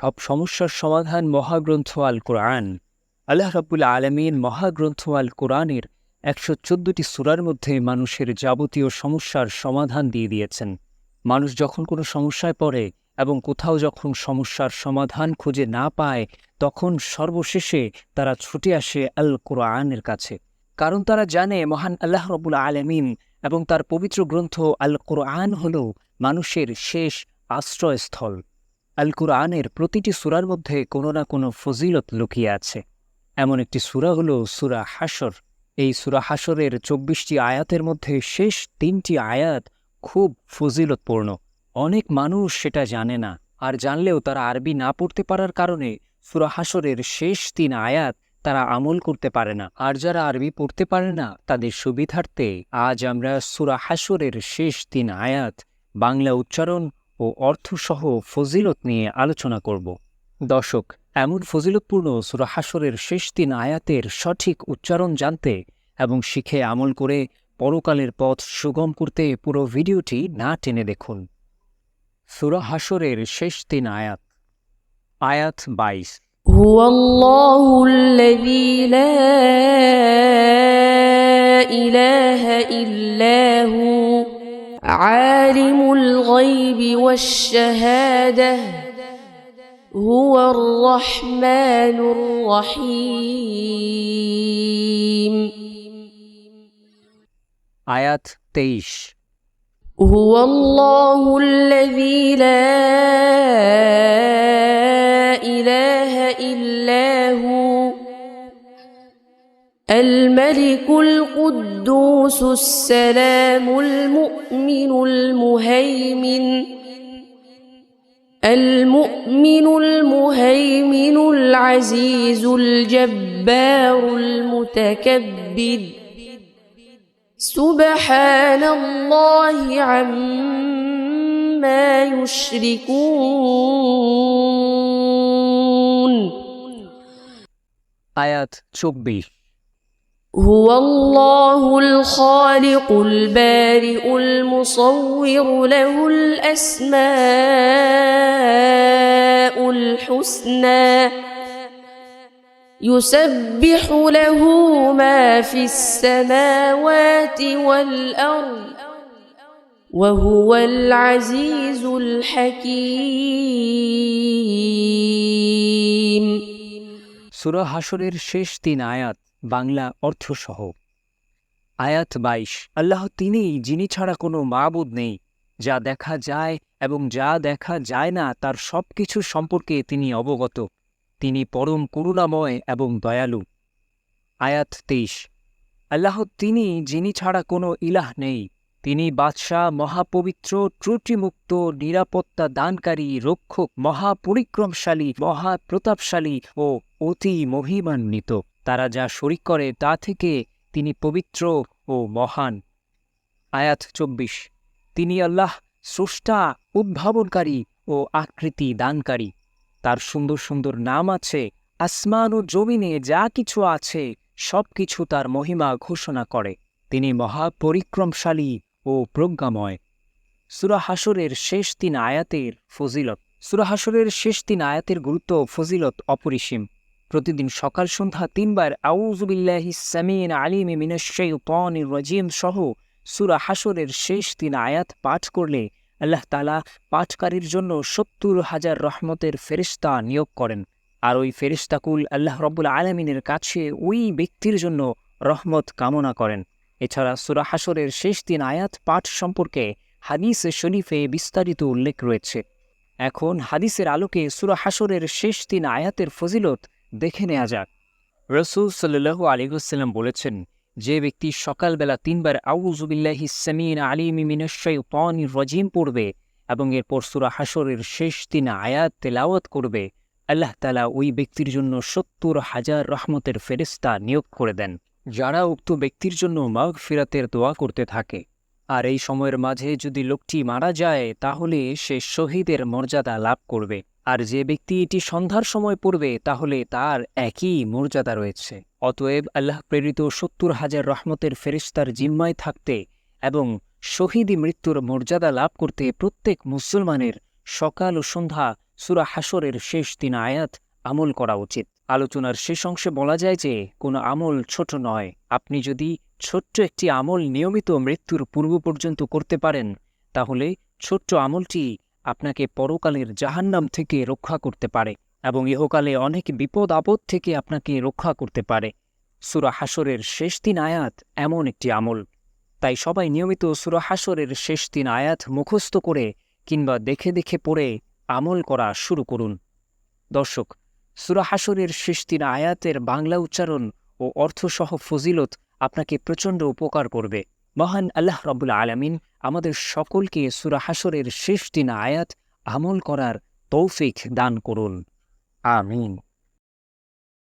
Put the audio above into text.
সব সমস্যার সমাধান মহাগ্রন্থ আল কোরআন। আল্লাহ রাব্বুল আলমিন মহাগ্রন্থ আল কোরআনের একশো চোদ্দটি সুরার মধ্যে মানুষের যাবতীয় সমস্যার সমাধান দিয়ে দিয়েছেন। মানুষ যখন কোনো সমস্যায় পড়ে এবং কোথাও যখন সমস্যার সমাধান খুঁজে না পায়, তখন সর্বশেষে তারা ছুটে আসে আল কোরআনের কাছে। কারণ তারা জানে মহান আল্লাহ রবুল আলমিন এবং তার পবিত্র গ্রন্থ আল কোরআন হল মানুষের শেষ আশ্রয়স্থল। আল কোরআনের প্রতিটি সুরার মধ্যে কোনো না কোনো ফজিলত লুকিয়ে আছে। এমন একটি সুরা হল সুরা হাসর এই সুরা হাসরের চব্বিশটি আয়াতের মধ্যে শেষ তিনটি আয়াত খুব ফজিলতপূর্ণ। অনেক মানুষ সেটা জানে না, আর জানলেও তারা আরবি না পড়তে পারার কারণে সুরা হাসরের শেষ তিন আয়াত তারা আমল করতে পারে না। আর যারা আরবি পড়তে পারে না, তাদের সুবিধার্থে আজ আমরা সুরা হাসরের শেষ তিন আয়াত, বাংলা উচ্চারণ ও অর্থসহ ফজিলত নিয়ে আলোচনা করব দর্শক এমন ফজিলতপূর্ণ সুরা হাসরের শেষ তিন আয়াতের সঠিক উচ্চারণ জানতে এবং শিখে আমল করে পরকালের পথ সুগম করতে পুরো ভিডিওটি না টেনে দেখুন সুরা হাসরের শেষ তিন আয়াত আয়াত বাইশ هو الله الذي لا إله إلا هو عالم الغيب والشهادة هو الرحمن الرحيم আয়াত তেইশ هو الله الذي لا إله إلا الملك القدوس السلام المؤمن المهيمن المؤمن المهيمن العزيز الجبار المتكبر. سبحان الله عما يشركون. آيات 24 هو الله الخالق البارئ المصور له الأسماء الحسنى يسبح له ما في السماوات والأرض وهو العزيز الحكيم সুরা হাসরের শেষ তিন আয়াত বাংলা অর্থসহ। আয়াত বাইশ, আল্লাহ তিনিই, যিনি ছাড়া কোনো মাবুদ নেই। যা দেখা যায় এবং যা দেখা যায় না, তার সব কিছু সম্পর্কে তিনি অবগত। তিনি পরম করুণাময় এবং দয়ালু। আয়াত তেইশ, আল্লাহ তিনি যিনি ছাড়া কোনো ইলাহ নেই। তিনি বাদশাহ, মহাপবিত্র, ত্রুটিমুক্ত, নিরাপত্তা দানকারী, রক্ষক, মহাপরিক্রমশালী, মহাপ্রতাপশালী ও অতি মহিমান্বিত। তারা যা শরিক করে তা থেকে তিনি পবিত্র ও মহান। আয়াত চব্বিশ। তিনি আল্লাহ স্রষ্টা, উদ্ভাবনকারী ও আকৃতি দানকারী। তার সুন্দর সুন্দর নাম আছে, আসমান ও জমিনে যা কিছু আছে সব কিছু তার মহিমা ঘোষণা করে। তিনি মহাপরিক্রমশালী ও প্রজ্ঞাময়। সুরাহাসরের শেষ তিন আয়াতের ফজিলত। সুরাহাসরের শেষ তিন আয়াতের গুরুত্ব ফজিলত অপরিসীম। প্রতিদিন সকাল সন্ধ্যা তিনবার আউজুবিল্লাহি সামিন আলিম মিনাশাইতানির রাজিম সহ সুরা হাসরের শেষ তিন আয়াত পাঠ করলে আল্লাহ তালা পাঠকারীর জন্য সত্তর হাজার রহমতের ফেরিস্তা নিয়োগ করেন। আর ওই ফেরিস্তাকুল আল্লাহ রব্বুল আলমিনের কাছে ওই ব্যক্তির জন্য রহমত কামনা করেন। এছাড়া সুরা হাসরের শেষ তিন আয়াত পাঠ সম্পর্কে হাদিসে শরীফে বিস্তারিত উল্লেখ রয়েছে। এখন হাদিসের আলোকে সুরা হাসরের শেষ তিন আয়াতের ফজিলত দেখে নেওয়া যাক। রসুল সাল্লু আলিগুসাল্লাম বলেছেন, যে ব্যক্তি সকালবেলা তিনবার আউজুবিল্লাহি সামিন আলিমি মিনশাই তনির রজিম পড়বে এবং এরপর সুরা হাসরের শেষ তিন আয়াত তেলাওয়াত করবে, আল্লাহ তালা ওই ব্যক্তির জন্য সত্তর হাজার রহমতের ফেরিস্তা নিয়োগ করে দেন। যারা উক্ত ব্যক্তির জন্য মাঘ ফিরাতের দোয়া করতে থাকে। আর এই সময়ের মাঝে যদি লোকটি মারা যায়, তাহলে সে শহীদের মর্যাদা লাভ করবে। আর যে ব্যক্তি এটি সন্ধ্যার সময় পড়বে, তাহলে তার একই মর্যাদা রয়েছে। অতএব আল্লাহ প্রেরিত সত্তর হাজার রহমতের ফেরিস্তার জিম্মায় থাকতে এবং শহীদি মৃত্যুর মর্যাদা লাভ করতে প্রত্যেক মুসলমানের সকাল ও সন্ধ্যা সুরা হাসরের শেষ দিন আয়াত আমল করা উচিত। আলোচনার শেষ অংশে বলা যায় যে, কোনো আমল ছোট নয়। আপনি যদি ছোট্ট একটি আমল নিয়মিত মৃত্যুর পূর্ব পর্যন্ত করতে পারেন, তাহলে ছোট্ট আমলটি আপনাকে পরকালের জাহান্নাম থেকে রক্ষা করতে পারে এবং ইহকালে অনেক বিপদ আপদ থেকে আপনাকে রক্ষা করতে পারে। সুরা হাসরের শেষ দিন আয়াত এমন একটি আমল। তাই সবাই নিয়মিত সুরা হাসরের শেষ দিন আয়াত মুখস্থ করে কিংবা দেখে দেখে পড়ে আমল করা শুরু করুন। দর্শক, সুরা হাসরের শেষ দিন আয়াতের বাংলা উচ্চারণ ও অর্থসহ ফজিলত আপনাকে প্রচণ্ড উপকার করবে। মহান আল্লাহ রবুল আলমিন আমাদের সকলকে সুরাহাসরের শেষ দিন আয়াত আমল করার তৌফিক দান করুন। আমিন।